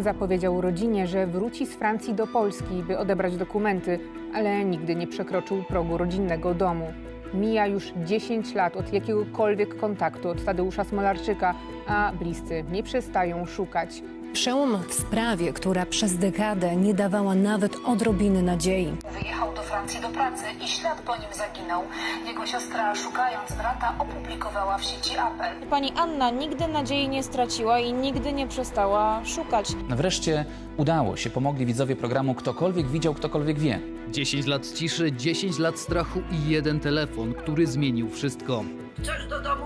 Zapowiedział rodzinie, że wróci z Francji do Polski, by odebrać dokumenty, ale nigdy nie przekroczył progu rodzinnego domu. Mija już 10 lat od jakiegokolwiek kontaktu od Tadeusza Smolarczyka, a bliscy nie przestają szukać. Przełom w sprawie, która przez dekadę nie dawała nawet odrobiny nadziei. Wyjechał do Francji do pracy i ślad po nim zaginął. Jego siostra, szukając brata, opublikowała w sieci apel. Pani Anna nigdy nadziei nie straciła i nigdy nie przestała szukać. Wreszcie udało się. Pomogli widzowie programu Ktokolwiek widział, ktokolwiek wie. 10 lat ciszy, 10 lat strachu i jeden telefon, który zmienił wszystko. Chcesz do domu?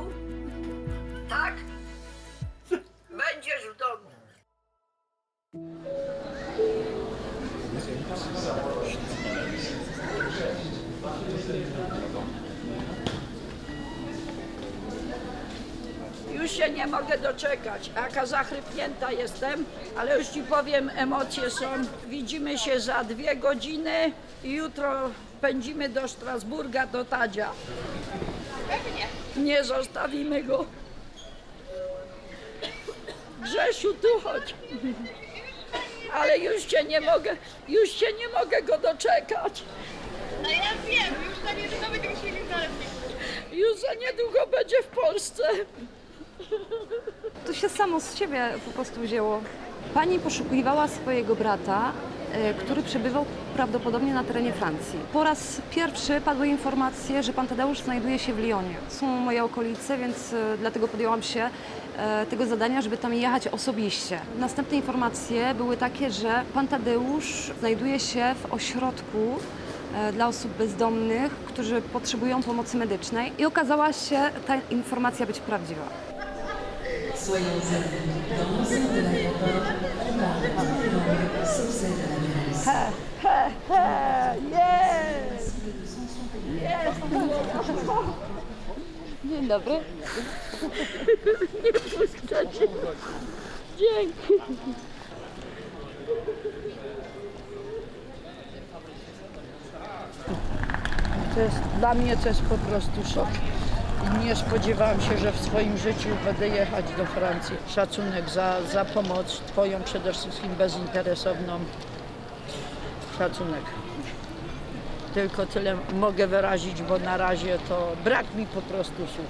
Mogę doczekać. Jaka zachrypnięta jestem, ale już ci powiem, emocje są. Widzimy się za dwie godziny i jutro pędzimy do Strasburga, do Tadzia. Nie zostawimy go. Grzesiu, tu chodź. Ale już się nie mogę, już się nie mogę go doczekać. No ja wiem, już za niedługo będziemy się Już za niedługo będzie w Polsce. To się samo z siebie po prostu wzięło. Pani poszukiwała swojego brata, e, który przebywał prawdopodobnie na terenie Francji. Po raz pierwszy padły informacje, że pan Tadeusz znajduje się w Lyonie. Są moje okolice, więc e, dlatego podjęłam się e, tego zadania, żeby tam jechać osobiście. Następne informacje były takie, że pan Tadeusz znajduje się w ośrodku dla osób bezdomnych, którzy potrzebują pomocy medycznej i okazała się ta informacja być prawdziwa. Jest! Jest! Dzień dobry. Nie puszczacie. Dzięki. To jest, dla mnie to jest po prostu szok. Nie spodziewałam się, że w swoim życiu będę jechać do Francji. Szacunek za, za pomoc Twoją przede wszystkim bezinteresowną. Szacunek. Tylko tyle mogę wyrazić, bo na razie to brak mi po prostu słów.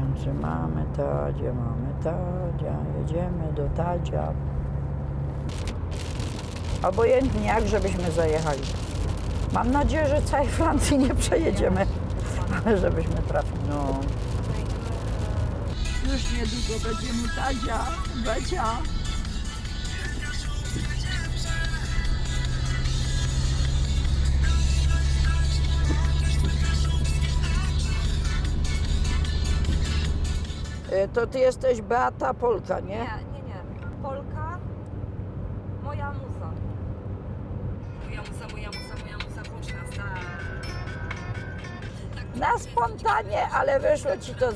Także mamy Tadzia, mamy Tadzia, jedziemy do Tadzia. Obojętnie jak, żebyśmy zajechali. Mam nadzieję, że całej Francji nie przejedziemy, żebyśmy trafili. No. Już niedługo będziemy Tadzia, Becia. E, To ty jesteś Beata Polka, nie? Nie, nie, nie. Polka, na... Spontanie, ale wyszło ci to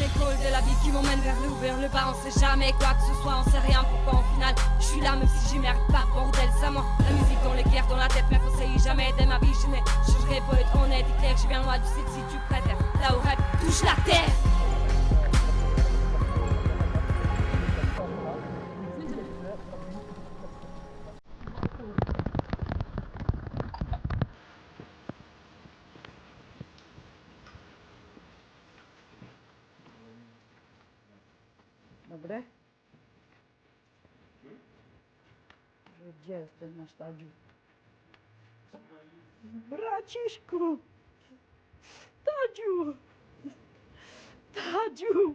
l'école de la vie qui m'emmène vers le haut, le bas, on sait jamais quoi que ce soit, on sait rien pourquoi au final. Je suis là même si j'y mérite pas, bordel ça ment La musique dans les guerres, dans la tête, mais essayer jamais dès ma vie. Je n'ai changerai pour être honnête et clair, je viens loin du site si tu préfères. Là où rap touche la terre Dobre? Gdzie jest ten nasz Tadziu? Braciszku! Tadziu! Tadziu!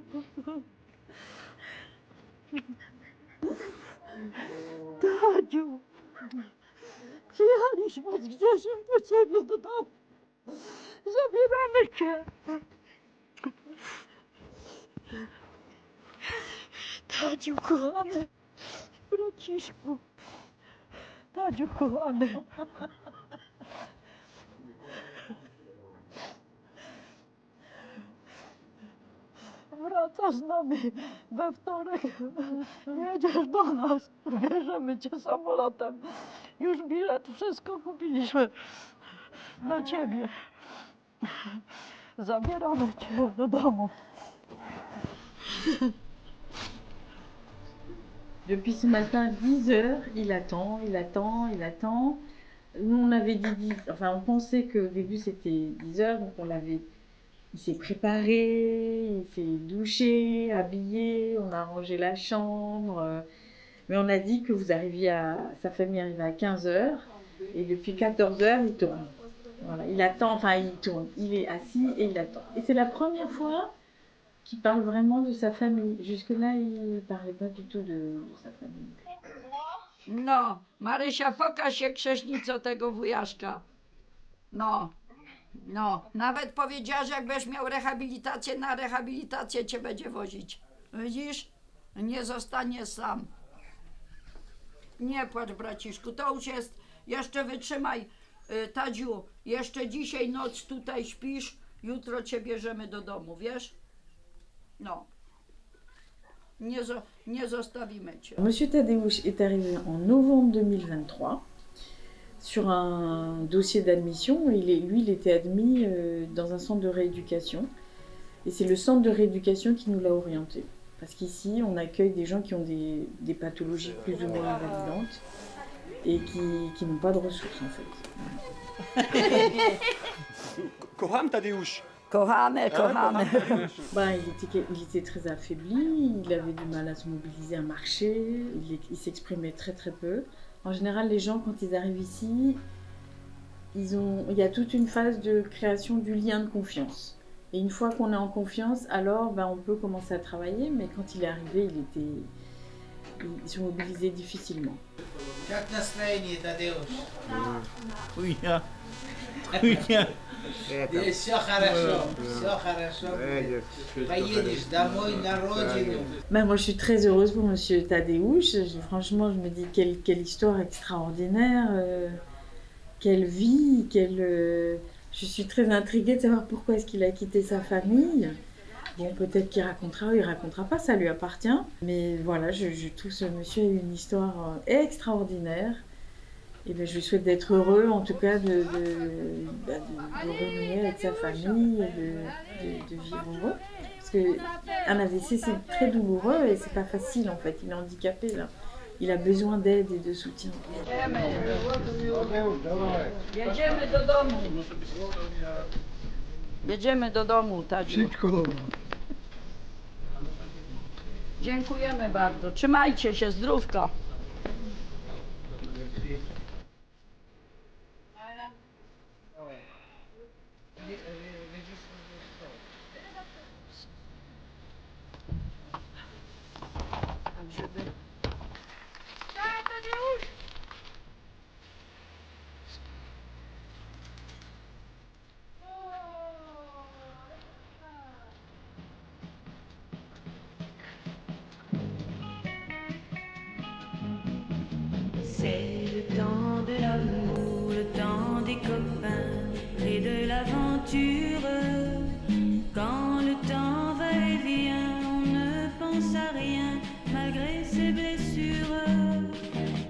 Tadziu! Przyjechaliśmy z Grzeszem do ciebie do domu. Zabieramy cię. Tadziu kochany, braciszku. Tadziu kochany. wracasz z nami we wtorek. Jedziesz do nas. Bierzemy cię samolotem. Już bilet, wszystko kupiliśmy dla ciebie. Zabieramy cię do domu. Depuis ce matin, 10 heures, il attend, il attend, il attend. Nous, on avait dit 10, enfin, on pensait qu'au début c'était 10 heures, donc on l'avait. Il s'est préparé, il s'est douché, habillé, on a rangé la chambre. Mais on a dit que vous arriviez à. Sa famille arrivait à 15 heures, et depuis 14 heures, il tourne. Voilà, il attend, enfin, il tourne. Il est assis et il attend. Et c'est la première fois qu'il parle vraiment de sa famille. Jusque-là, il parlait pas du tout de, sa famille. No, Marysia, pokaż się krześnicą tego wujaszka. No, no. Nawet powiedziała, że jak będziesz miał rehabilitację, na rehabilitację cię będzie wozić. Widzisz? Nie zostanie sam. Nie płacz, braciszku, to już jest. Jeszcze wytrzymaj, y, Tadziu. Jeszcze dzisiaj noc tutaj śpisz, jutro cię bierzemy do domu, wiesz? No. Nie, zo- nie zostawimy cię. Monsieur Tadeusz est arrivé en novembre 2023 sur un dossier d'admission. Il est, lui, il était admis euh, dans un centre de rééducation. Et c'est le centre de rééducation qui nous l'a orienté. Parce qu'ici, on accueille des gens qui ont des, des pathologies plus ou moins invalidantes et qui, qui n'ont pas de ressources en fait. Kocham Tadeusz. Bah, il, était, il, était, très affaibli, il avait du mal à se mobiliser, à marcher, il, s'exprimait très très peu. En général, les gens, quand ils arrivent ici, ils ont, il y a toute une phase de création du lien de confiance. Et une fois qu'on est en confiance, alors ben, on peut commencer à travailler, mais quand il est arrivé, il était, ils se mobilisait difficilement. Oui Тадеуш? Хуйня. Здесь все хорошо, все хорошо. Поедешь домой на родину. Ben, moi, je suis très heureuse pour Monsieur Tadeusz. Je- franchement, je me dis quelle, quelle histoire extraordinaire, euh, quelle vie, quelle. euh, je suis très intriguée de savoir pourquoi est-ce qu'il a quitté sa famille. Bon, peut-être qu'il racontera ou il racontera pas, ça lui appartient. Mais voilà, je, je trouve ce monsieur a une histoire euh, extraordinaire. Et ben, je lui souhaite d'être heureux, en tout cas, de, de, bah, de- de renouer avec sa famille et de, de- de vivre heureux. Parce que un AVC, c'est très douloureux et c'est pas facile en fait. Il est handicapé là. Il a besoin d'aide et de soutien. Dziękujemy bardzo. Trzymajcie się, zdrówka. L'aventure. Quand le temps va et vient, on ne pense à rien malgré ses blessures.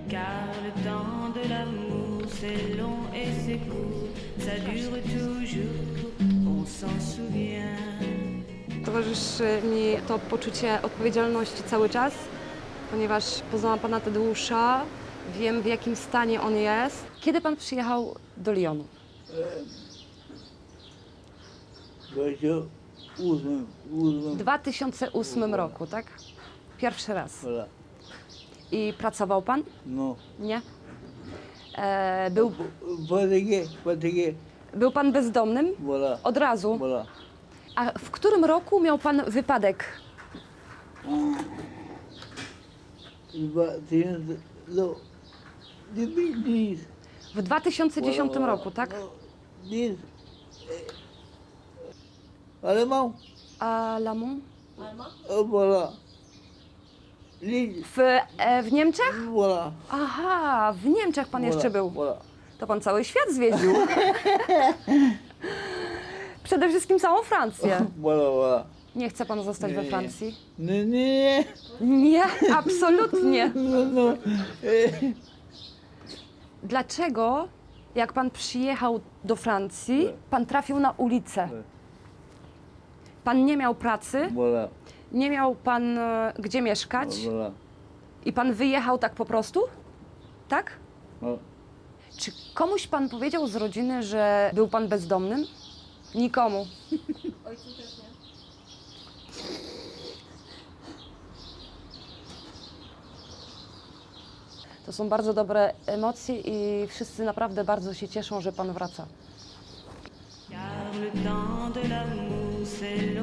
Car le temps de l'amour, c'est long et c'est court, ça dure toujours, on s'en souvient. Towarzyszy mi to poczucie odpowiedzialności cały czas, ponieważ poznałam pana Tadeusza, wiem w jakim stanie on jest. Kiedy pan przyjechał do Lyonu? W 2008 roku, tak? Pierwszy raz. I pracował pan? No. Nie? E, był, fatigué. był pan bezdomnym? Voilà, Od razu. voilà. A w którym roku miał pan wypadek? Va, c'est no. 2010. W 2010 Voilà, voilà. roku, tak? No, 10. Allemand. A Lamont? Oh, voilà. W, e, w Niemczech? Voilà. Aha, w Niemczech pan jeszcze był. Voilà. To pan cały świat zwiedził. Przede wszystkim całą Francję. Voilà, voilà. Nie chce pan zostać we Francji? Nie, nie, Nie, absolutnie. no, no. E, Dlaczego, jak pan przyjechał do Francji, pan trafił na ulicę? Pan nie miał pracy, Voilà, nie miał pan e, gdzie mieszkać voilà. i pan wyjechał tak po prostu? Tak? No. Czy komuś pan powiedział z rodziny, że był pan bezdomnym? Nikomu. To są bardzo dobre emocje i wszyscy naprawdę bardzo się cieszą, że pan wraca. Car le temps de l'amour, c'est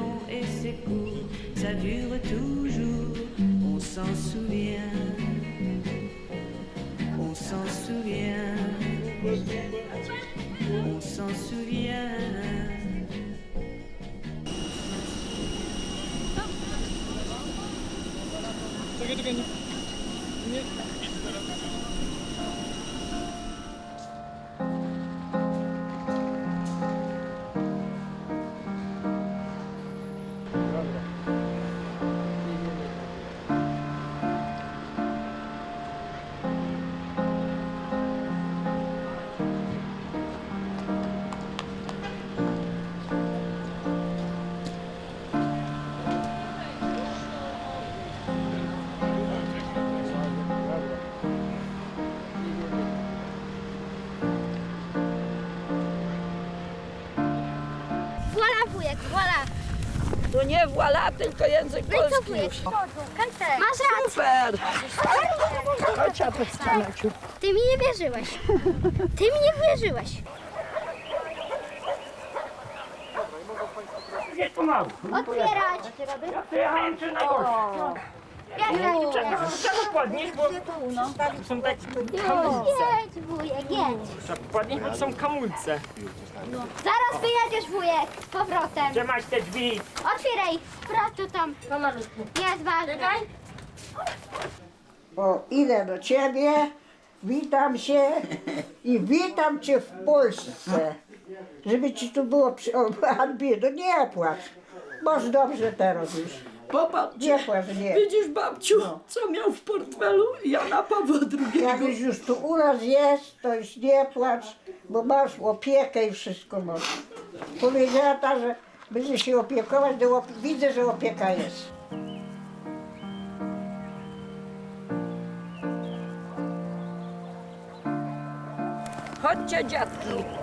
ça dure toujours, on s'en souvient, on s'en souvient, on s'en souvient. Wujek, voilà. To nie włala, tylko język No polski. Masz rację. Super! Chodź, ja ciu. Ty mi nie wierzyłeś. Ty mi nie wierzyłeś. Gdzie to mam? Otwierać. Ja przyjechałem czy na gość. Czego podnieść, bo są takie Jedź wujek, jedź. Trzeba podnieść, bo to są kamulce. Zaraz wyjedziesz wujek z powrotem. Gdzie masz te drzwi? Otwieraj. Sprawdź tu tam. Jest ważne. O, idę do ciebie, witam się i witam cię w Polsce. Żeby ci tu było przy... O, Albino, nie płacz. Masz dobrze teraz już. Popatrz, nie. widzisz babciu, co miał w portfelu Jana Pawła II. Jak już, już tu u nas jest, to już nie płacz, bo masz opiekę i wszystko masz. Powiedziała ta, że będzie się opiekować, to op- widzę, że opieka jest. Chodźcie dziadki.